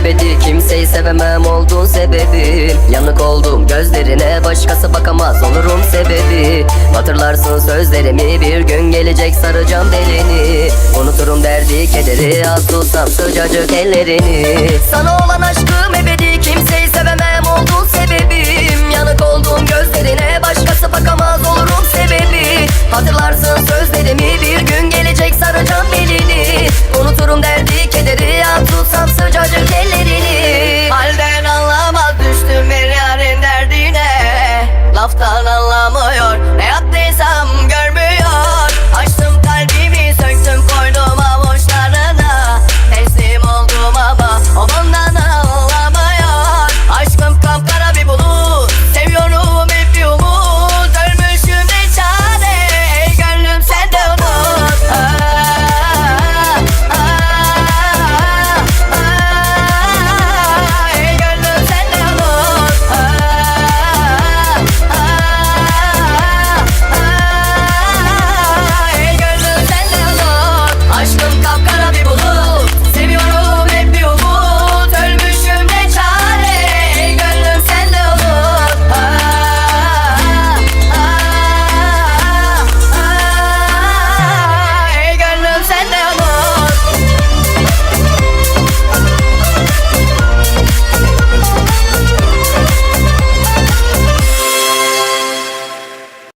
ebedi Kimseyi sevemem oldun sebebim Yanık oldum gözlerine başkası bakamaz olurum sebebi. Hatırlarsın sözlerimi bir gün gelecek saracağım belini Unuturum derdi kederi az tutsam sıcacık ellerini. Sana laftalar